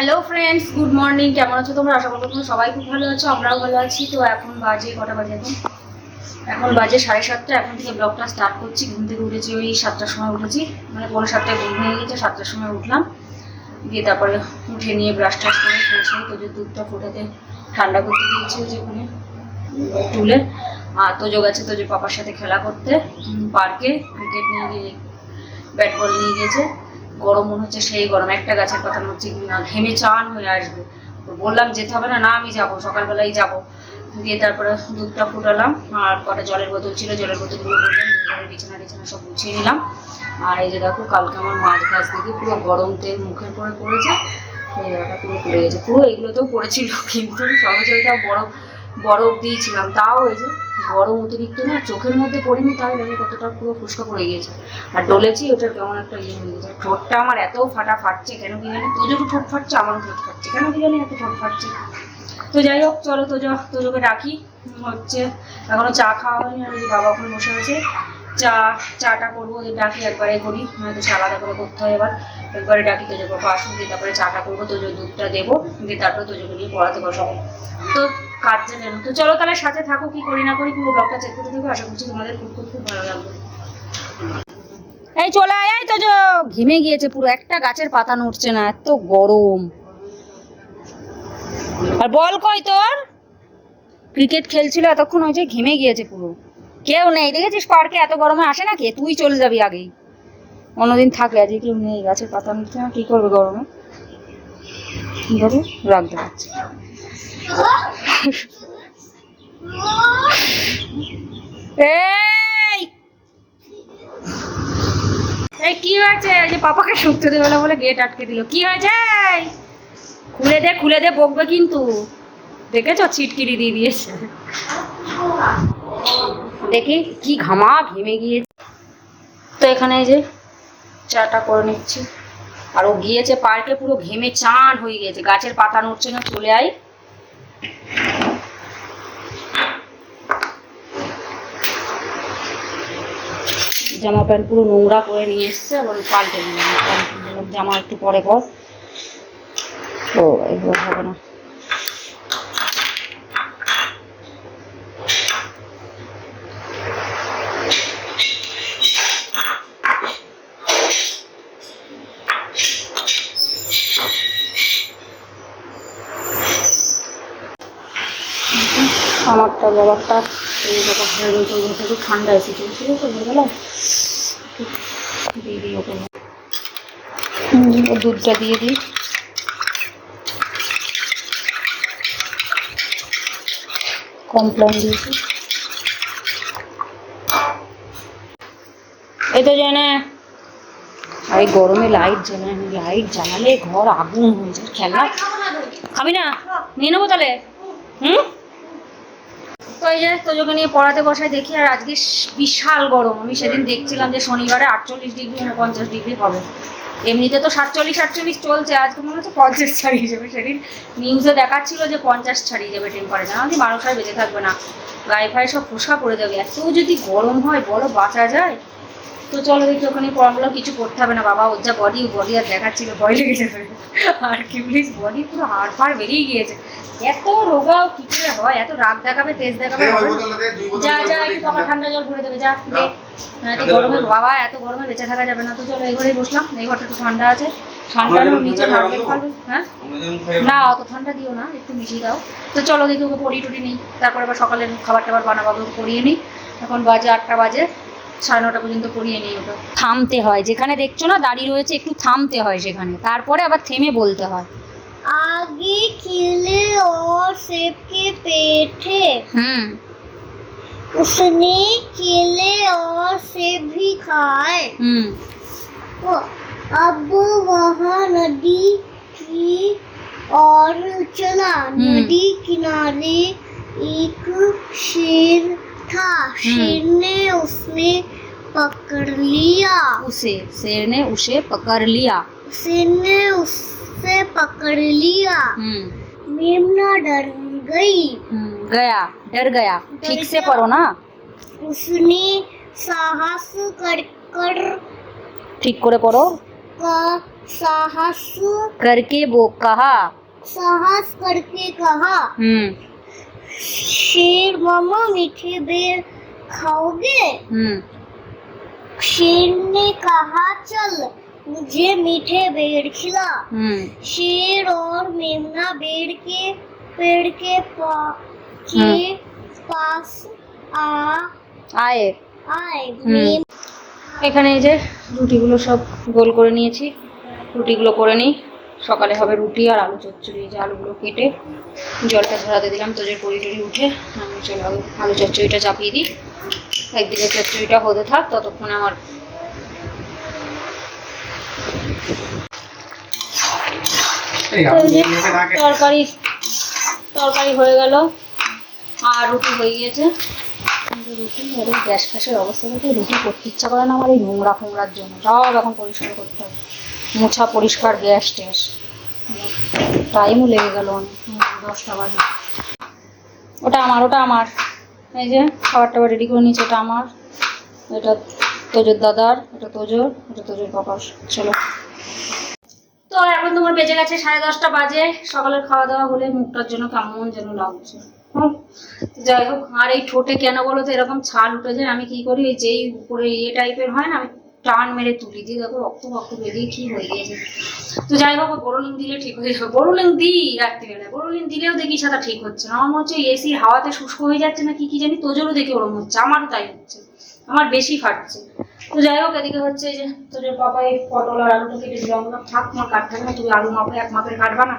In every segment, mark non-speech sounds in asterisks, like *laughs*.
Hello friends good morning কেমন আছো তোমরা? আশা করব সবাই খুব ভালো আছো, আমরাও ভালো আছি। তো এখন বাজে কটা বাজে এখন? এখন বাজে সাড়ে সাতটা। এখন থেকে ব্লগটা স্টার্ট করছি। ঘুম থেকে উঠেছি ওই সাতটার সময় উঠেছি। মানে পনেরো সাতটায় ঘুম হয়ে গেছে, সাতটার সময় উঠলাম। দিয়ে তারপরে উঠে নিয়ে ব্রাশ টাশ করে ফ্রেশ তো যে দুধটা ফোটাতে ঠান্ডা করতে দিয়েছি ওই যে ওখানে তুলে আর তোজো গেছে তোজো পাপার সাথে খেলা করতে। পার্কে ক্রিকেট নিয়ে গিয়ে ব্যাট বল নিয়ে গিয়েছে। গরম মনে হচ্ছে সেই গরম। একটা গাছের কথা মনে হচ্ছে ঘেমে চান হয়ে আসবে। বললাম যেতে হবে না না আমি যাব, সকালবেলাই যাব। দিয়ে তারপরে দুধটা ফুটালাম, আর কটা জলের বোতল ছিল, জলের বোতলগুলো বললাম বিছানা টিছানা সব গুছিয়ে নিলাম। আর এই যে দেখো, কালকে আমার মাছ ভাজ দেখে পুরো গরম তেল মুখের পরে পড়েছে। এই জায়গাটা পুরো পড়ে গেছে। পুরো এগুলোতেও পড়েছিল, কিন্তু সহজে ওইটা বরফ বরফ দিয়েছিলাম। তাও এই যে গরম অতিরিক্ত না, চোখের মধ্যে পড়িনি, তাই দেখো কতটা পুরো ফুসকা পড়ে গিয়েছে। আর ডলেছি, ওটার কেমন একটা ইয়ে হয়ে গেছে ঠোঁটটা আমার এত ফাটা ফাটছে, কেন কি জানি? তোজোরও ঠোঁট ফাটছে, আমারও ঠোঁট ফাটছে। কেন কি জানি এত ঠোঁট ফাটছে। তো যাই হোক, চলো তোজো, তোজোকে ডাকি হচ্ছে, এখনও চা খাওয়া হয়নি, আর বাবা ওখানে বসে আছে। চা, চাটা করব, ওদের ডাকি একবারে করি। নয়তো চা আলাদা করে করতে হয় এবার। একবারে ডাকি তোজো বাবা আসুন দিয়ে তারপরে চাটা করব তোজো দুধটা দেবো, দিয়ে তারপরে তোজোকে নিয়ে পড়াতে বসাবো। তো কাজ জানেন তো চলো তাহলে সাথে থাকো, কি করি না করি, পুরো ব্লগটা চেক করতে থাকো আশা করছি তোমাদের খুব খুব খুব ভালো লাগবে। এই চলে আয়, এই তো ঘেমে গিয়েছে পুরো, একটা গাছের পাতা নড়ছে না, এত গরম। আর বল কই তোর? ক্রিকেট খেলছিল এতক্ষণ, ওই যে ঘেমে গিয়েছে পুরো। কেউ নেই, দেখেছিস পার্কে এত গরমে আসে না কে তুই চলে যাবি আগেই। অন্যদিন থাকলে, আজকে কেউ নেই, গাছের পাতা নড়ছে না, কি করবে গরমে? কি করবে রাখতে পারছি কি হয়েছে? যে পাপাকে শুকতে দেবে না বলে গেট আটকে দিল। কি হয়েছে? খুলে দে খুলে দে, বকবে কিন্তু। দেখেছ? ছিটকিরি দিয়ে দিয়েছে। দেখি কি ঘামা ঘেমে গিয়েছে। তো এখানে এই যে চাটা করে নিচ্ছি। আর ও গিয়েছে পার্কে, পুরো ঘেমে চান হয়ে গিয়েছে। গাছের পাতা নড়ছে না, চলে আয়। জামা প্যান্ট পুরো নোংরা করে নিয়ে এসছে, আবার পাল্টে জামা একটু পরে পর তো এগুলো হবে না। আমারটা বাবারটা এই একটু ঠান্ডা এসে চলছিল তো বুঝলাম দুধটা দিয়ে দিই। কমপ্লেন দিয়েছি। এই তো জানে। আর গরমে লাইট জ্বালায় লাইট জ্বালালে ঘর আগুন হয়ে যায়। খেলা খাবি না? নিয়ে নেব তাহলে? হুম? তো যায় তোজোকে নিয়ে পড়াতে বসায় দেখি, আর আজকে বিশাল গরম। আমি সেদিন দেখছিলাম যে শনিবারে আটচল্লিশ ডিগ্রি না পঞ্চাশ ডিগ্রি হবে। এমনিতে তো সাতচল্লিশ, আটচল্লিশ চলছে, আজকে মনে হচ্ছে পঞ্চাশ ছাড়িয়ে যাবে সেদিন। নিউজে দেখাচ্ছিল যে পঞ্চাশ ছাড়িয়ে যাবে টেম্পারেচার আমি মানুষ আর বেঁচে থাকবে না। গায়ে ফায়ে সব পোষা পড়ে দেবে। এত যদি গরম হয়, বড় বাঁচা যায়। তো চলো দেখি ওখানে পড়াগুলো কিছু করতে হবে না। বাবা ওর যা বডি বডি আর দেখাচ্ছিল ভয় লেগে যাবে আর কি বলিস বডি পুরো হাড় ফাড় বেরিয়ে গিয়েছে। এত রোগাও কি করে হয়? এত রাগ দেখাবে তেজ দেখাবে যা যা একটু বাবা ঠান্ডা জল ভরে দেবে যা দে। হ্যাঁ, এত গরমে বাবা এত গরমে বেঁচে থাকা যাবে না। তো চলো এই ঘরেই বসলাম। এই ঘরটা একটু ঠান্ডা আছে। ঠান্ডা নিচে নারকেল হ্যাঁ? না অত ঠান্ডা দিও না একটু মিশিয়ে দাও। তো চলো দেখি ওকে পড়ি টড়ি নিই। তারপরে আবার সকালে খাবার টাবার বানাবো পড়িয়ে নিই। এখন বাজে আটটা বাজে। সাড়ে নটা পর্যন্ত পড়িয়ে নিই ওকে থামতে হয় যেখানে দেখছো না দাঁড়িয়ে রয়েছে একটু থামতে হয় সেখানে তারপরে আবার থেমে বলতে হয় आगे खिले और सेब के पेड़ थे হুম उसने केले और सेब भी खाए হুম तो अब वह नदी की ओर चला नदी किनारे एक शेर था शेर ने उसने पकड़ लिया उसे शेर ने उसे पकड़ लिया शेर ने उससे पकड़ लिया हम्म मेमना डर गई हम्म, गया डर गया ठीक से पढ़ो ना उसने साहस कर कर ঠিক করে পড়ো का साहस करके वो कहा साहस करके कहा हम्म शेर मामा मीठे बेर खाओगे हम्म शेर ने कहा चल मुझे मीठे बेर खिला हम्म शेर और मेमना बेर के पेड़ के पा के पास आ आए आए হুম। मेम এখানে এই যে রুটিগুলো সব গোল করে নিয়েছি রুটিগুলো করে নিই সকালে হবে রুটি আর আলু চচ্চড়ি যে আলুগুলো কেটে জলটা ঝরাতে দিলাম তো যে পরি টরি উঠে আমি চলো আলু চচ্চড়িটা চাপিয়ে দিই। একদিকে চচ্চড়িটা হতে থাক ততক্ষণে আমার থাকে। তরকারি তরকারি হয়ে গেল আর রুটি হয়ে গিয়েছে। রুটি আর এই গ্যাস ফ্যাসের অবস্থা দেখে রুটি করতে ইচ্ছা করে না আমার এই নোংরা ফোংরার জন্য সব এখন পরিষ্কার করতে হবে। মোছা পরিষ্কার গ্যাস ট্যাস টাইমও লেগে গেল দশটা বাজে। ওটা আমার ওটা আমার। এই যে খাবার টাবার রেডি করে নিয়েছে, এটা আমার। এটা তোজোর দাদার, এটা তোজোর এটা তোজোর পাপার। চলো। তো এখন তোমার বেজে গেছে সাড়ে দশটা বাজে। সকালের খাওয়া দাওয়া হলে মুখটার জন্য কেমন যেন লাগছে। যাই হোক, আর এই ঠোঁটে কেন বলো তো, এরকম ছাল উঠে যায়। আমি কি করি যেই উপরে ইয়ে টাইপের হয় না, আমি টান মেরে তুলি দিয়ে দেখো রক্ত রক্ত বেরিয়ে কি হয়ে গিয়েছে। তো যাই হোক বোরোলিন দিলে ঠিক হয়ে যাবে। বোরোলিন দিই রাত্রিবেলায় বোরোলিন দিলেও দেখি সাদা ঠিক হচ্ছে না। আমার মনে হচ্ছে এসির হাওয়াতে শুষ্ক হয়ে যাচ্ছে না কি কি জানি তোজোরও দেখি ওরম হচ্ছে। আমারও তাই হচ্ছে। আমার বেশি ফাটছে। তো যাই হোক, এদিকে হচ্ছে যে তোদের বাবা এই পটল আর আলুটা কেটে দিলাম আমরা থাক তোমার কাটতে হবে না। তুমি আলু মাপে, এক মাপের কাটবা না।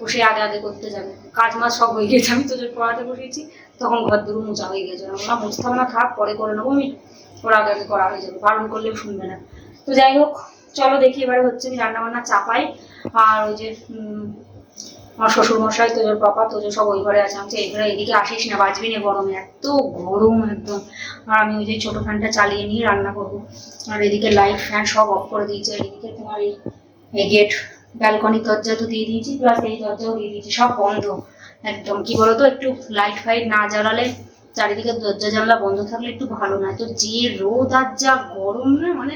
ও সে আগে আগে করতে যাবে। কাজ মাছ সব হয়ে গেছে। আমি তোদের পড়াতে বসেছি। তখন ঘর দুরু মোচা হয়ে গেছে। মুছতে হবে না, থাক, পরে করে নেব। আমি ওর আগে আগে করা হয়ে যাবে বারণ করলেও শুনবে না। তো যাই হোক চলো দেখি এবারে হচ্ছে আমি রান্না বান্না চাপাই। আর ওই যে আমার শ্বশুর মশাই তোদের পাপা তোদের সব ওই ঘরে আছে। আমি বলছি, এই ঘরে এদিকে আসিস না বাঁচবি না গরমে এত গরম একদম। আর আমি ওই যে ছোটো ফ্যানটা চালিয়ে নিয়ে রান্না করব। আর এদিকে লাইট ফ্যান সব অফ করে দিয়েছে। এদিকে তোমার এই গেট ব্যালকনি দরজা তো দিয়ে দিয়েছি প্লাস এই দরজাও দিয়ে দিয়েছি। সব বন্ধ একদম। কি বলতো একটু লাইট ফাইট না জ্বালালে চারিদিকে দরজা জানলা বন্ধ থাকলে একটু ভালো না। তো যে রোদ আর যা গরম না মানে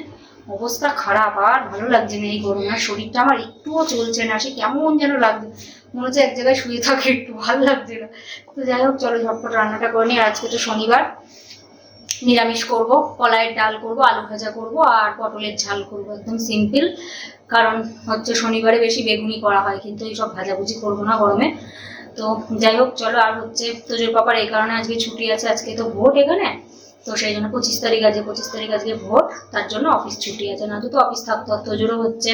অবস্থা খারাপ। আর ভালো লাগছে না এই গরমে। আর শরীরটা আমার একটুও চলছে না। সে কেমন যেন লাগছে। মনে হচ্ছে এক জায়গায় শুয়ে থাকে, একটু ভালো লাগছে না। তো যাই হোক, চলো ঝটপট রান্নাটা করে নিই। আজকে তো শনিবার। নিরামিষ করব, কলাইয়ের ডাল করব, আলু ভাজা করব আর পটলের ঝাল করব। একদম সিম্পল কারণ হচ্ছে শনিবারে বেশি বেগুনি করা হয়, কিন্তু এইসব ভাজাভুজি করব না গরমে। তো যাই হোক, চলো, আর হচ্ছে তোজোর পাপার এই কারণে আজকে ছুটি আছে, আজকে তো ভোট এখানে। তো সেই জন্য পঁচিশ তারিখ আছে পঁচিশ তারিখ আজকে ভোট, তার জন্য অফিস ছুটি আছে। না তো অফিস থাকতো তোজোরও হচ্ছে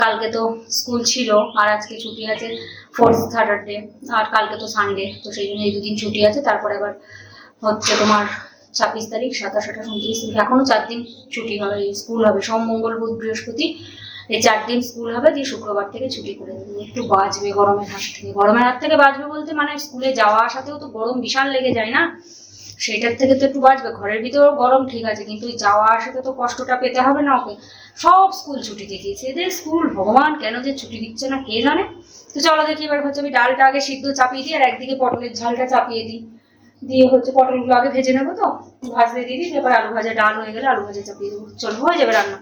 কালকে তো স্কুল ছিল, আর আজকে ছুটি আছে ফোর্থ স্যাটারডে আর কালকে তো সানডে তো সেই জন্য এই দুদিন ছুটি আছে। তারপরে আবার হচ্ছে তোমার ছাব্বিশ তারিখ, সাতাশ, আঠাশ, উনত্রিশ তারিখ, এখনও চার দিন ছুটি হবে স্কুল হবে। সোম, মঙ্গল, বুধ, বৃহস্পতি এই চার দিন স্কুল হবে, দিয়ে শুক্রবার থেকে ছুটি করে দেবে। একটু বাঁচবে গরমের হাত থেকে। গরমের হাত থেকে বাঁচবে বলতে মানে স্কুলে যাওয়া আসাতেও তো গরম বিশাল লেগে যায় না? সেটার থেকে তো একটু বাঁচবে ঘরের ভিতরেও গরম ঠিক আছে, কিন্তু যাওয়া আসাতে তো কষ্টটা পেতে হবে না ওকে। সব স্কুল ছুটি দিয়ে দিয়েছে এদের স্কুল ভগবান, কেন যে ছুটি দিচ্ছে না, কে জানে? তো চলো দেখি, এবার হচ্ছে আমি ডালটা আগে সিদ্ধ চাপিয়ে দিই, আর একদিকে পটলের ঝালটা চাপিয়ে দিই। দিয়ে হচ্ছে পটলগুলো আগে ভেজে নেব তো? ভাজতে দিয়ে দিই, এবার আলু ভাজা ডাল হয়ে গেলে আলু ভাজা চাপিয়ে দেবো। চলো, হয়ে যাবে রান্না।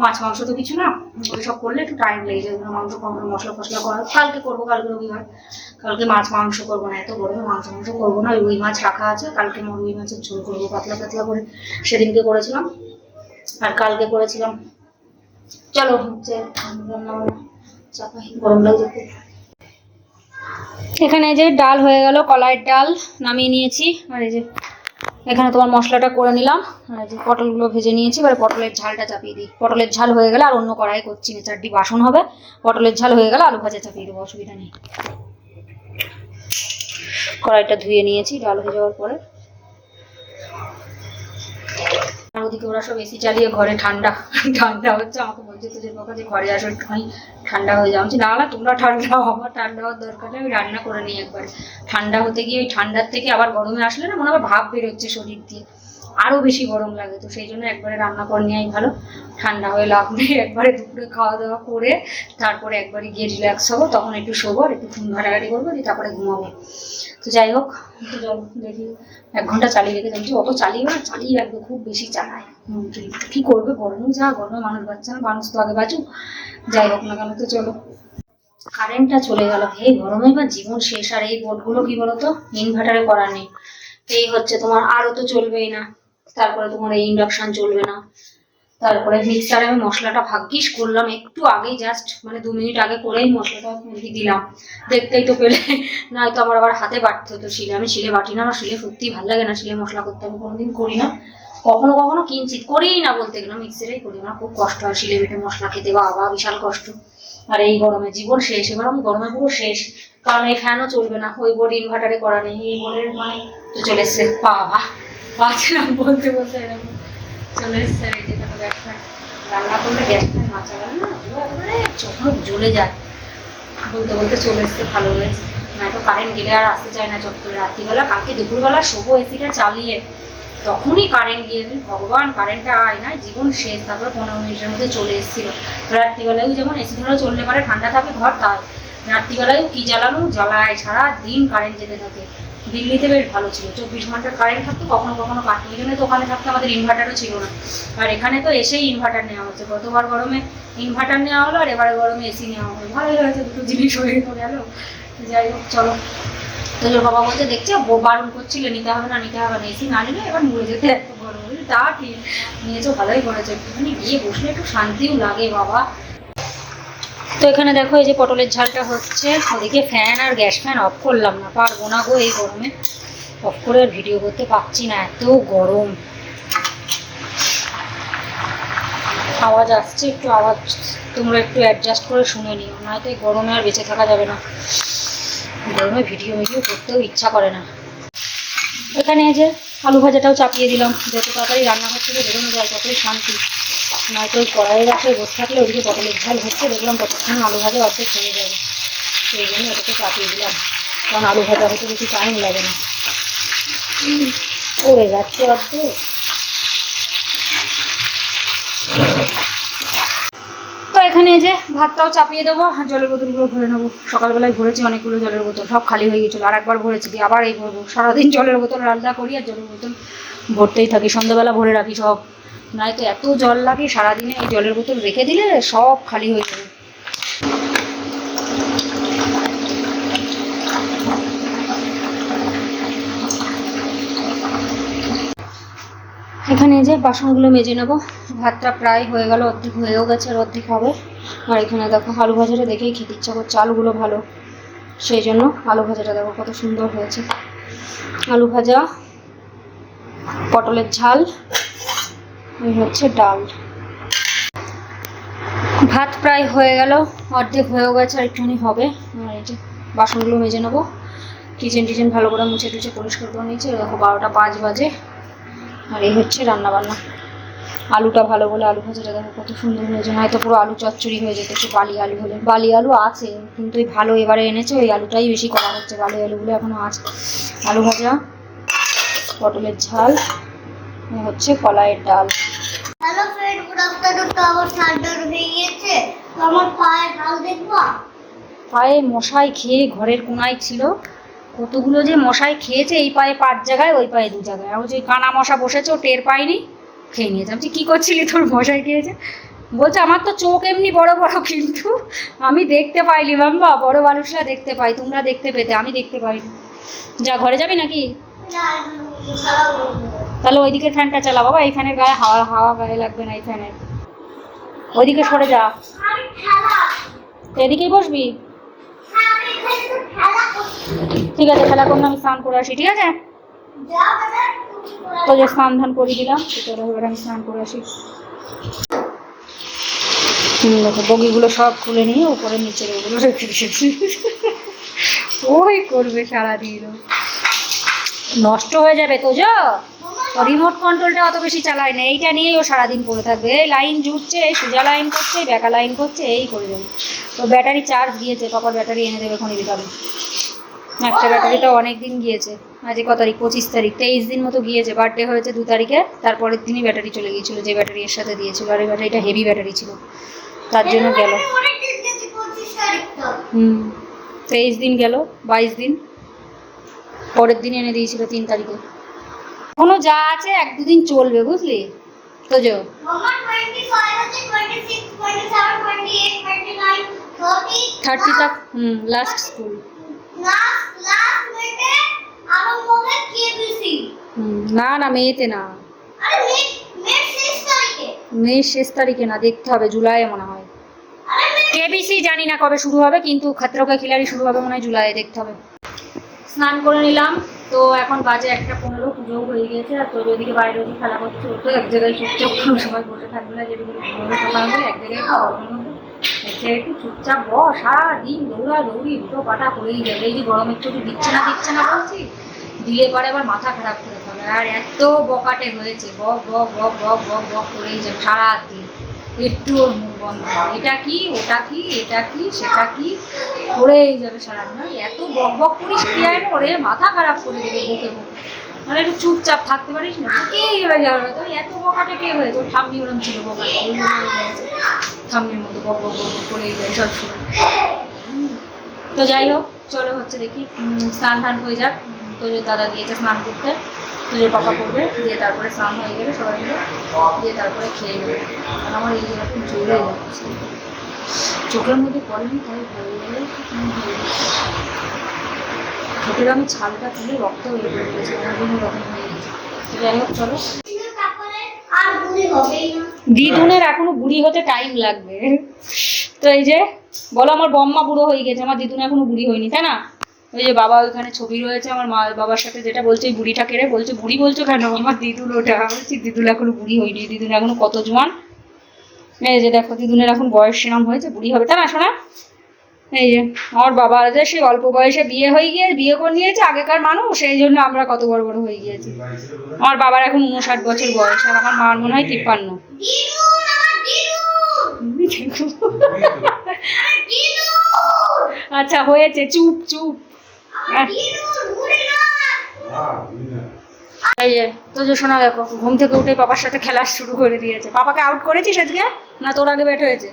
মাছ, মাংস তো কিছু না। সব করলে একটু টাইম লেগে যাবে মাংস ফাংস মশলা, ফসলা করা কালকে করব, কালকে রবিবার কালকে মাছ, মাংস করব না, এত গরমে মাংস মাংস করব না। রুই মাছ রাখা আছে। কালকে আমার রুই মাছের ঝোল করব, পাতলা পাতলা করে। সেদিনকে করেছিলাম। আর কালকে করেছিলাম। চলো, হচ্ছে গরম লাগছে। এখানে যে ডাল হয়ে গেল, কলাইয়ের ডাল নামিয়ে নিয়েছি। আর এই যে এখানে তোমার মশলাটা করে নিলাম। পটলগুলো ভেজে নিয়েছি, এবার পটলের ঝালটা চাপিয়ে দিই। পটলের ঝাল হয়ে গেলে আর অন্য কড়াই করছি না, চারটি বাসন হবে। পটলের ঝাল হয়ে গেলে আলু ভাজা চাপিয়ে দেবো, অসুবিধা নেই। কড়াইটা ধুয়ে নিয়েছি, ডাল হয়ে যাওয়ার পরে আর ওদিকে ওরা সব এসি চালিয়ে ঘরে ঠান্ডা ঠান্ডা হচ্ছে, আমাকে বলছে তোদের বাবা যে ঘরে আসো একটুখানি, ঠান্ডা হয়ে যাও। না না, তোমরা ঠান্ডা হও, আমার ঠান্ডা হওয়ার দরকার নেই, আমি রান্না করে নিই একবার। ঠান্ডা হতে গিয়ে ওই ঠান্ডার থেকে আবার গরমে আসলে না, মনে হয় ভাব বেরোচ্ছে শরীর দিয়ে। আরও বেশি গরম লাগে, তো সেই জন্য একবারে রান্না করে নেওয়াই ভালো। ঠান্ডা হয়ে লাভ নেই *laughs* একবারে দুপুরে খাওয়া দাওয়া করে তারপরে একবারে গিয়ে রিল্যাক্স হব, তখন একটু শোবো আর একটু ফোন ঘাটাঘাটি করব, দিয়ে তারপরে ঘুমাবো। তো যাই হোক দেখি, এক ঘণ্টা চালিয়ে রেখে যাচ্ছি অত চালিয়ে না, চালিয়ে রাখবে খুব বেশি চালায়। কি করবে গরমে যা, গরমে মানুষ বাচ্চা না, মানুষ তো আগে বাঁচুক। যাই হোক না কেন, তো চলো। কারেন্টটা চলে গেল এই গরমে বা জীবন শেষ, আর এই বোর্ডগুলো কি বলতো? ইনভার্টারে করা নেই। এই হচ্ছে তোমার, আরও তো চলবেই না। তারপরে তোমার এই ইন্ডাকশন চলবে না। তারপরে মিক্সারে আমি মশলাটা ভাগ্যিস করলাম। একটু আগেই জাস্ট মানে দু মিনিট আগে করেই মশলাটা দিয়ে দিলাম। দেখতেই তো পেলে। নয়তো আমার আবার হাতে বাটতে হতো শিলে। আমি শিলে বাটি না আমার শিলে সত্যিই ভালো লাগে না। শিলে মশলা করতে আমি কোনোদিন করি না। কখনো কখনো কিঞ্চিত করিই না বলতে গেলাম মিক্সারেই করি আমার খুব কষ্ট হয় শিলে বেটে মশলা খেতে। বাবা, বিশাল কষ্ট। আর এই গরমে জীবন শেষ। এবার আমি গরমে পুরো শেষ। কারণ এই ফ্যানও চলবে না। ওই বোর্ড ইনভার্টারে করা নেই। এই বোর্ডের মানে তো চলে এসছে। বাবা। পাচ্ছিলাম বলতে বলতে এরকম চলে এসছে আর এই যে দেখো রান্না করলে গ্যাস ফ্যান না চালালে না পুরো একবারে চোখ জ্বলে যায়, বলতে বলতে চলে এসছে, ভালো হয়েছে। না তো কারেন্ট গেলে আর আসতে চায় না চট রাত্রিবেলা, কালকে দুপুরবেলা শোবো এসিটা চালিয়ে, তখনই কারেন্ট গিয়ে ভগবান কারেন্টটা আয় না জীবন শেষ, তারপর পনেরো মিনিটের মধ্যে চলে এসেছিল। রাত্রিবেলায়ও যেমন এসি ধরে চললে পারে, ঠান্ডা থাকে, ঘর তাই রাত্রিবেলায়ও কি জ্বালানো? জ্বালায় সারা দিন কারেন্ট যেতে থাকে। দিল্লিতে বেশ ভালো ছিল। চব্বিশ ঘণ্টা কারেন্ট থাকতো, কখনো কখনো কাটতো ওই জন্য তো ওখানে থাকতে আমাদের ইনভার্টারও ছিল না। আর এখানে তো এসেই ইনভার্টার নেওয়া হচ্ছে। গতবার গরমে ইনভার্টার নেওয়া হলো আর এবারে গরমে এসি নেওয়া হলো। ভালোই হয়েছে, দুটো জিনিস হয়ে গেল। যাই হোক, চলো। তো ওর বাবা বলছে, দেখছে বারণ করছিল, নিতে হবে না, নিতে হবে না এসি না নিলে এবার মরে যেতে এত গরম। তা ঠিক নিয়েছো ভালোই করেছ। একটুখানি গিয়ে বসলে একটু শান্তিও লাগে বাবা। তো এখানে দেখো, এই যে পটলের ঝালটা হচ্ছে। ওদিকে ফ্যান আর গ্যাস ফ্যান অফ করলাম না, পারব না গো এই গরমে। অফ করে আর ভিডিও করতে পারছি না, এত গরম। আওয়াজ আসছে, একটু আওয়াজ, তোমরা একটু অ্যাডজাস্ট করে শুনে নিও, নয়তো এই গরমে আর বেঁচে থাকা যাবে না। গরমে ভিডিও ভিডিও করতেও ইচ্ছা করে না। এখানে এই যে আলু ভাজাটাও চাপিয়ে দিলাম, যত তাড়াতাড়ি রান্নাঘর থেকে বেরোনো যায়, ততই শান্তি। নয়তো ওই কড়াইয়ের গাছে বসে থাকলে ওদিকে পটলের ঝাল হচ্ছে, দেখলাম ততক্ষণ আলু ভাজা অর্ধেক হয়ে যাবে। সেই জন্য ওটাকে চাপিয়ে দিলাম। কারণ আলু ভাজা হতে বেশি টাইম লাগে না। পড়ে যাচ্ছে অর্ধেক। তো এখানে যে ভাতটাও চাপিয়ে দেবো, আর জলের বোতলগুলো ভরে নেব। সকালবেলায় ভরেছি অনেকগুলো জলের বোতল, সব খালি হয়ে গেছিল। আর একবার ভরেছি, দিয়ে আবার এই ভরবো। সারাদিন জলের বোতল রান্না করি আর জলের বোতল ভরতেই থাকি। সন্ধ্যাবেলা ভরে রাখি সব। নয়তো এত জল লাগে, সারাদিনে এই জলের বোতল রেখে দিলে সব খালি হয়ে যাবে। এখানে যে বাসনগুলো মেজে নেব, ভাতটা প্রায় হয়ে গেল, অর্ধেক হয়েও গেছে, আর অর্ধেক হবে। আর এখানে দেখো আলু ভাজাটা দেখেই খেতে ইচ্ছা করছে, আলুগুলো ভালো। সেই জন্য আলু ভাজাটা দেখো কত সুন্দর হয়েছে। আলু ভাজা, পটলের ঝাল এই হচ্ছে ডাল। ভাত প্রায় হয়ে গেল, অর্ধেক হয়েও গেছে আর একটুখানি হবে এই যে বাসনগুলো মেজে নেব। কিচেন টিচেন ভালো করে মুছে টুছে পরিষ্কার করে নিয়েছি। দেখো বারোটা পাঁচ বাজে। আর এই হচ্ছে রান্না বান্না আলুটা ভালো বলে আলু ভাজাটা দেখো কত সুন্দর হয়েছে। নয়তো পুরো আলু চচ্চড়ি হয়ে যেত একটু বালি আলু হলে। বালি আলু আছে, কিন্তু ওই ভালো এবারে এনেছে, ওই আলুটাই বেশি করা হচ্ছে। বালি আলুগুলো এখনও আছে। আলু ভাজা, পটলের ঝাল হচ্ছে কলাইয়ের ডাল। হ্যালো ফ্রেন্ড গুড আফটারনুন তো আমার ঠান্ডা হয়ে গিয়েছে তো আমার পায়ের হাল দেখবা পায়ে মশাই খেয়ে ঘরের কোনায় ছিল কতগুলো যে মশাই খেয়েছে এই পায়ে পাঁচ জায়গায় ওই পায়ে দু জায়গায় আর ওই যে কানা মশা বসেছে ও টের পাইনি খেয়ে নিয়েছে আমি কি করছিলি তোর মশাই খেয়েছে বলছে আমার তো চোখ এমনি বড় বড় কিন্তু আমি দেখতে পাইনি বাম্বা বড় মানুষরা দেখতে পাই তোমরা দেখতে পেতে আমি দেখতে পাইনি যা ঘরে যাবি নাকি হয়ে তাহলে ওইদিকে ফ্যানটা চালা, বাবা, এই ফ্যানের গায়ে হাওয়া হাওয়া গায়ে লাগবে না এই ওইদিকে সরে যা। এদিকেই বসবি? ঠিক আছে, খেলা করুন, আমি স্নান করে আসি, ঠিক আছে? যা বাবা তুমি করা তো যে স্নান ধান করে দিলাম, তো এবার আমি স্নান করে আসি। বগিগুলো সব খুলে নিয়ে উপরে নিচে ওগুলো রেখে দিয়েছি। ওই করবে সারাদিন। নষ্ট হয়ে যাবে তো যা রিমোট কন্ট্রোলটা অত বেশি চালায় না। এইটা নিয়েই ও সারাদিন পড়ে থাকবে। এই লাইন জুটছে সোজা লাইন করছে বেকা লাইন করছে এই করে যাবে তো ব্যাটারি চার্জ দিয়েছে পাপার ব্যাটারি এনে দেবে খনি বিকালে একটা ব্যাটারি তো অনেক দিন গিয়েছে। আজ কত তারিখ? পঁচিশ তারিখ। তেইশ দিন মতো গিয়েছে। বার্থডে হয়েছে দু তারিখে তারপরের দিনই ব্যাটারি চলে গিয়েছিল যে ব্যাটারি এর সাথে দিয়েছিল। আর এই ব্যাটারিটা হেভি ব্যাটারি ছিল। তার জন্য গেল। হুম। তেইশ দিন গেল বাইশ দিন। পরের দিন এনে দিয়েছিল তিন তারিখে। এখনও যা আছে এক দুদিন চলবে বুঝলি? তো যো থার্টি তক হুম লাস্ট স্কুল না না মেয়েতে না। মে শেষ তারিখে। মেয়ের শেষ তারিখে না দেখতে হবে জুলাইয়ে মনে হয়। কেবিসি জানি না কবে শুরু হবে কিন্তু খাতরকা খিলাড়ি শুরু হবে মনে হয় জুলাইয়ে দেখতে হবে। স্নান করে নিলাম। তো এখন বাজে একটা পনেরো পুজো হয়ে গিয়েছে আর তোর ওদিকে বাইরে ওদিকে খেলা করছে তো এক জায়গায় চুপচাপ কোনো সময় বসে থাকবে না যেটুকু করে এক জায়গায় একটু জায়গায় একটু চুপচাপ ব সারাদিন দৌড়া দৌড়ি দুটো পাটা করেই যাবে। এই যে গরমের চোখে দিচ্ছে না দিচ্ছে না বলছি দিলে পরে আবার মাথা খারাপ করে ফেলে। আর এত বকাটে হয়েছে, বক বক বক বক বক বক করেই যাবে, সারাদিন। একটু ওর মুখ বন্ধ এটা কি, ওটা কি, এটা কি, সেটা কি? করেই যাবে সারাদিন। এত বক বক করিস কি আর? ওরে মাথা খারাপ করে দেবে বকে বকে। মানে একটু চুপচাপ থাকতে পারিস না? কে হয়ে যাবে? তো এত বকাটে কে হয়েছে ওর ঠাম্মি ওরম ছিল জন্য ঠাম্মির মতো বক বক বক বক করেই যায় সবসময় তো যাই হোক, চলো হচ্ছে দেখি। স্নান টান হয়ে যাক। তোজোর দাদা গিয়েছে স্নান করতে। তোজোর পাপা করবে দিয়ে তারপরে স্নান হয়ে গেলে সবাই মিলে দিয়ে তারপরে খেয়ে নেবে। আর আমার এই এরকম চলে যাচ্ছে চোখের মধ্যে পড়েনি তাই যাচ্ছে। চোখের আমি ছালটা তুলে রক্ত হয়ে পড়েছে আমার জন্য রকম হয়ে গেছে যাই হোক, চলো। দিদুনের এখনও বুড়ি হতে টাইম লাগবে। তো এই যে, বলো আমার বম্মা বুড়ো হয়ে গেছে, আমার দিদুন এখনও বুড়ি হয়নি, তাই না? ওই যে বাবা ওইখানে ছবি রয়েছে আমার মা বাবার সাথে যেটা বলছে এই বুড়িটা কেড়ে বলছে বুড়ি বলছো কেন? আমার দিদুল ওটা। বলছি দিদুল এখনও বুড়ি হয়নি। দিদুন এখনও কত জোয়ান? এই যে দেখো দিদুনের এখন বয়স সেরম হয়েছে বুড়ি হবে। তা না শোনা এই যে আমার বাবা যে সেই অল্প বয়সে বিয়ে হয়ে গিয়ে বিয়ে করে নিয়েছে আগেকার মানুষ সেই জন্য আমরা কত বড় বড় হয়ে গিয়েছি। আমার বাবার এখন উনষাট বছর বয়স আর আমার মার মনে হয় তিপ্পান্ন। আচ্ছা হয়েছে চুপ চুপ আমার দিদুন বুড়ি না এই যে তো শোনা দেখো, ঘুম থেকে উঠে পাপার সাথে খেলা শুরু করে দিয়েছে। পাপাকে আউট করেছিস আজকে? না তোর আগে ব্যাট হয়েছে?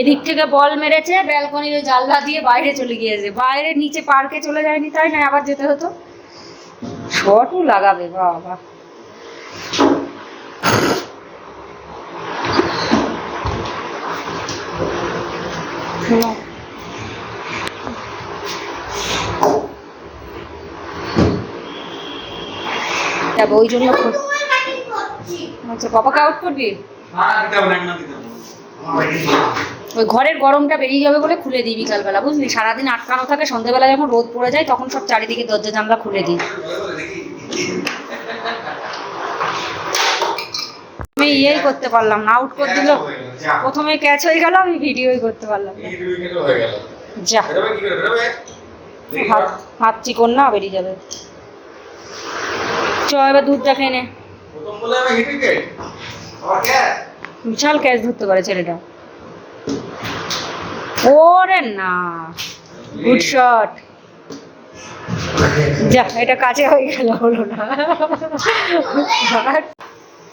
এদিক থেকে বল মেরেছে ব্যালকনির জানলা দিয়ে বাইরে চলে গিয়েছে। বাইরে নিচে পার্কে চলে যায়নি তাই, না আবার যেতে হতো? শটও লাগাবে, বাবা। শোনো যাব ওই জন্য আচ্ছা পাপাকে আউট করবি? ওই ঘরের গরমটা বেরিয়ে যাবে বলে খুলে দিই বিকালবেলা বুঝলি? সারাদিন আটকানো থাকে সন্ধ্যেবেলা যখন রোদ পড়ে যায় তখন সব চারিদিকে দরজা জানলা খুলে দিই। আমি ইয়েই করতে পারলাম না আউট করে দিল। প্রথমে ক্যাচ হয়ে গেল আমি ভিডিওই করতে পারলাম যা। হাত হাত চিকন না বেরিয়ে যাবে। চ এবার দুধটা খেয়ে নে। বিশাল ক্যাচ ধরতে পারে ছেলেটা। ওরে না গুড শট যা, এটা কাছে হয়ে গেল, হলো না।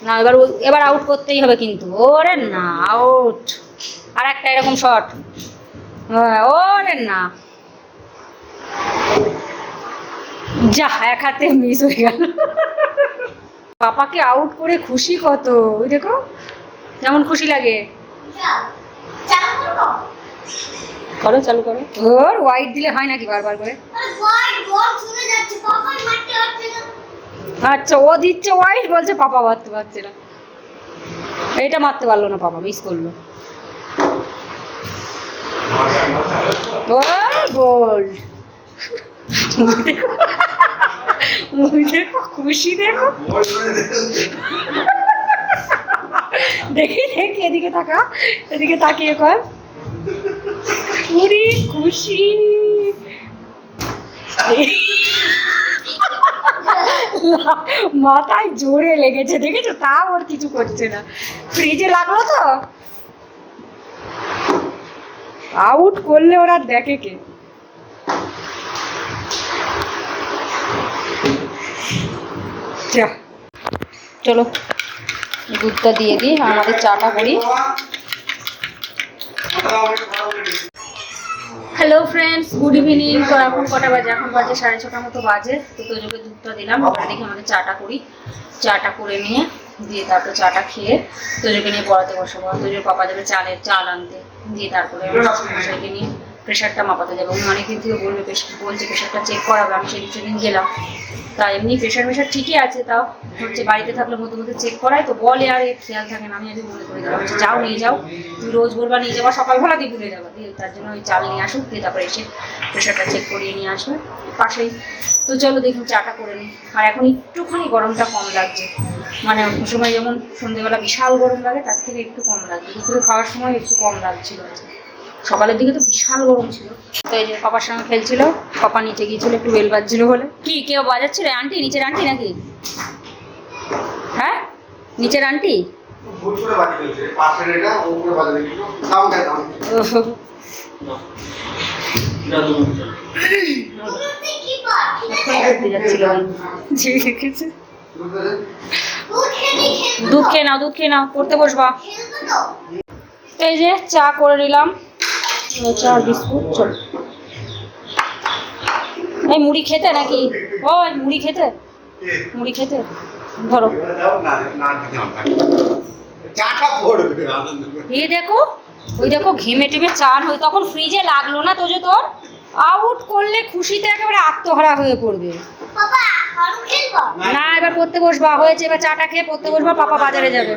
না, এবার এবার আউট করতেই হবে কিন্তু। ওরে না আউট আর একটা এরকম শট ওরে না। যা, এক হাতে মিস হয়ে গেল। পাপাকে আউট করে খুশি কত? ওই দেখো, যেমন খুশি লাগে। করো, চালু করো। ওর হোয়াইট দিলে হয় নাকি বারবার করে? আচ্ছা ও দিচ্ছে হোয়াইট বলছে পাপা মারতে পারছে না। এটা মারতে পারল না পাপা মিস করল। ও দেখো খুশি দেখো দেখি দেখি, এদিকে তাকা, এদিকে তাকিয়ে কর। পুরি খুশি। মাথায় জোরে লেগেছে, দেখেছ? তা ওর কিছু করছে না। ফ্রিজে লাগল তো? আউট করলে ওরা দেখে কে? যা। চলো, দুধটা দিয়ে দিই আমাদের চাটা করি। হ্যালো ফ্রেন্ডস গুড ইভিনিং তো এখন কটা বাজে? এখন বাজে সাড়ে ছটার মতো বাজে। তো তোজোকে দুধটা দিলাম ওখানে দেখি আমাদের চাটা করি। চাটা করে নিয়ে দিয়ে তারপরে চাটা খেয়ে তোজোকে নিয়ে পড়াতে বসাবো। তোজোর পাপা যাবে চালের চাল আনতে। দিয়ে তারপরে মশাইকে নিয়ে প্রেশারটা মাপাতে যাব। উনি অনেকদিন থেকে বলবে বলছে প্রেশারটা চেক করাবে। আমি সেই সেদিন গেলাম। তা এমনি প্রেশার মেশার ঠিকই আছে, তাও হচ্ছে বাড়িতে থাকলে মধ্যে মধ্যে চেক করায় তো বলে আর এর খেয়াল থাকে না, আমি আজ মনে করে দিলাম হচ্ছে যাও নিয়ে যাও, তুমি রোজ বলবা নিয়ে যাবা, সকালবেলা দিয়ে ভুলে যাবা, দিয়ে তার জন্য ওই চাল নিয়ে আসুক, দিয়ে তারপরে এসে প্রেশারটা চেক করিয়ে নিয়ে আসবে, পাশেই। তো চলো দেখুন চাটা করে নিই। আর এখন একটুখানি গরমটা কম লাগছে। মানে অন্য সময় যেমন সন্ধ্যেবেলা বিশাল গরম লাগে, তার থেকে একটু কম লাগছে। দুপুরে খাওয়ার সময় একটু কম লাগছিল। আজকে। সকালের দিকে তো বিশাল গরম ছিল। তো এই যে পাপার সঙ্গে খেলছিল পাপা নিচে গিয়েছিল একটু বেল বাজছিল বলে। কি কেউ বাজাচ্ছিল? আন্টি নিচের আন্টি নাকি? হ্যাঁ? নিচের আন্টি। দুধ খেয়ে নাও দুধ খেয়ে নাও পড়তে বসবা। এই যে চা করে নিলাম। এই চা আর বিস্কুট চল। এই মুড়ি খেতে নাকি? ওই মুড়ি খেতে। মুড়ি খেতে। ধরো। এই দেখো ওই দেখো ঘেমে টেমে চান হয়ে তখন ফ্রিজে লাগল না তো যে তোর? আউট করলে খুশিতে একেবারে আত্মহারা হয়ে পড়বে। বাবা আরও খেলব না। এবার পড়তে বসবা। হয়েছে এবার চাটা খেয়ে পড়তে বসবা পাপা বাজারে যাবে।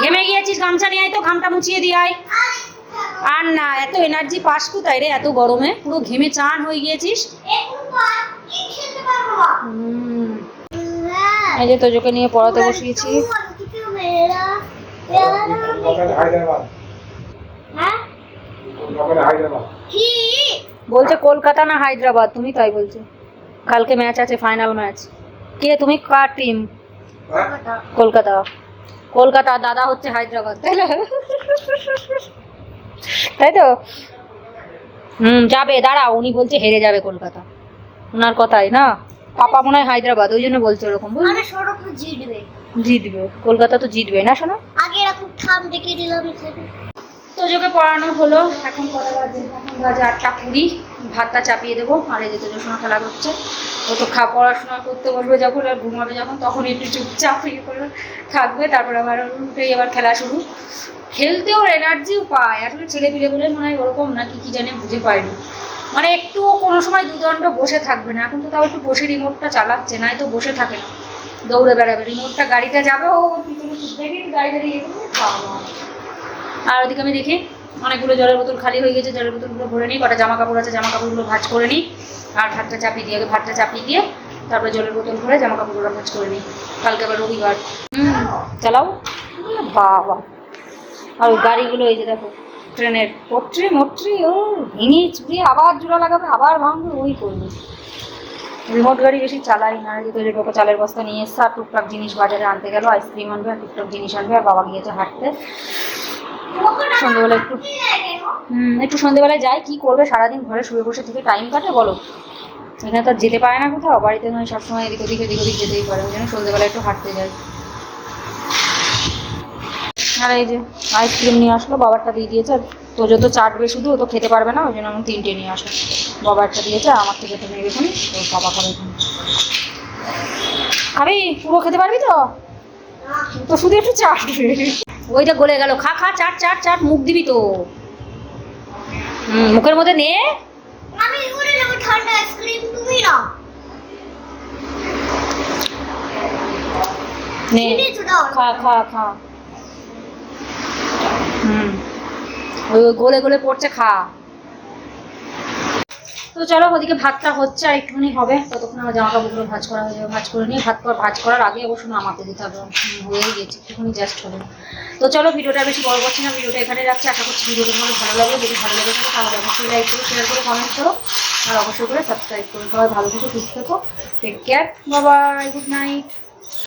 ঘেমে গিয়েছিস গামছা নিয়ে আয় তো ঘামটা মুছিয়ে দিয়ে আয়। আর না এত এনার্জি পাস কোথায় রে? এত গরমে? পুরো ঘেমে চান হয়ে গিয়েছিস? এই যে তোজোকে নিয়ে পড়াতে বসিয়েছি। বলছে কলকাতা না হায়দ্রাবাদ? তুমি তাই বলছো। কালকে ম্যাচ আছে ফাইনাল ম্যাচ কে তুমি? কার টিম কলকাতা। কলকাতা দাদা হচ্ছে হায়দ্রাবাদ তাই না? তাই তো? হুম যাবে দাঁড়া উনি বলছে হেরে যাবে কলকাতা। ওনার কথাই না? পাপা মনে হয় হায়দ্রাবাদ ওই জন্য বলছে ওরকম বুঝলি? আরে সড়ক জিতবে। জিতবে কলকাতা তো জিতবে না শোনো? আগে এরকম থাম দেখে দিলাম এখানে। যোগে পড়ানো হলো এখন কত বাজে? এখন বাজে আটটা কুড়ি। ভাতটা চাপিয়ে দেবো। আর এই যে খেলা করছে ও তো খা পড়াশোনা করতে বসবে যখন আর ঘুমাবে যখন, তখন একটু চুপচাপ ইয়ে করে থাকবে। তারপর আবার উঠেই আবার খেলা শুরু। খেলতে ওর এনার্জিও পায়। আসলে ছেলে পিলে বলে মনে হয় ওরকম না কি কি জানে বুঝে পায়নি। মানে একটু কোনো সময় দুদণ্ড বসে থাকবে না। এখন তো তাও একটু বসে রিমোটটা চালাচ্ছে না তো বসে থাকে না। দৌড়ে বেড়াবে। রিমোটটা গাড়িটা যাবে ও পিছনে দেখি গাড়িটা দিয়ে আর ওদিকে আমি দেখি অনেকগুলো জলের বোতল খালি হয়ে গেছে, জলের বোতলগুলো ভরে নিই, কটা জামা কাপড় আছে জামা কাপড়গুলো ভাঁজ করে নিই, আর ভাতটা চাপিয়ে দিয়ে আগে ভাতটা চাপিয়ে দিয়ে তারপরে জলের বোতল ভরে জামা কাপড়গুলো ভাঁজ করে নিই। কালকে আবার রবিবার। হুম, চালাও। বাবা। আর ওই গাড়িগুলো এই যে দেখো, ট্রেনের পট্রি মট্রি ও, ভেঙে চুড়ে আবার জোড়া লাগাবে, আবার ভাঙবে, ওই করবে। রিমোট গাড়ি বেশি চালাই না যে তৈরি টোটো চালের বস্তা নিয়ে এসছে, আর টুকটাক জিনিস বাজারে আনতে গেল আইসক্রিম আনবে, আর টুকটাক জিনিস আনবে, আর বাবা গিয়েছে হাঁটতে। সন্ধ্যেবেলা একটু হুম, একটু সন্ধ্যেবেলায় যাই, কি করবে? সারাদিন ঘরে শুয়ে বসে থেকে টাইম কাটে, বলো? এখানে তো যেতে পারে না কোথাও, বাড়িতে নয়, সবসময় এদিক ওদিক এদিক ওদিক যেতেই পারে, ওই জন্য সন্ধ্যেবেলা একটু হাঁটতে যাই। আর এই যে আইসক্রিম নিয়ে আসলো, বাবারটা দিয়ে দিয়েছে। তো যত চাটবে শুধু, ও তো খেতে পারবে না, ওই জন্য আমি তিনটে নিয়ে আসো বাবারটা দিয়েছে আমার থেকে তো নেবে এখানে তো বাবা খাবে খাবি পুরো খেতে পারবি তো? তো শুধু একটু চাটবে। ওইটা গলে গেল। খা খা চাট চাট চাট মুখ দিবি তো। হুম মুখের মধ্যে নে। আমি করে নেব ঠান্ডা আইসক্রিম তুমি না। নে খা খা খা। হুম। ওই ওই গলে গলে পড়ছে খা। তো চলো, ওদিকে ভাতটা হচ্ছে আর একটুখানি হবে। ততক্ষণ আমার জামা কাপড়গুলো ভাজ করা হয়ে যাবে, ভাজ করে নিয়ে ভাত করা- ভাজ করার আগে অবশ্য নামাতে দিতে হবে হয়ে হয়েই গেছে, একটুখানি জাস্ট হবে। তো চলো, ভিডিওটা বেশি বড় করছি না, ভিডিওটা এখানে রাখছি। আশা করছি ভিডিওটা তোমার ভালো লাগবে যদি ভালো লাগে থাকে তাহলে অবশ্যই লাইক করো শেয়ার করো কমেন্ট করো, আর অবশ্যই করে সাবস্ক্রাইব করো। সবাই ভালো থেকো, সুস্থ থেকো। Take care Babai good night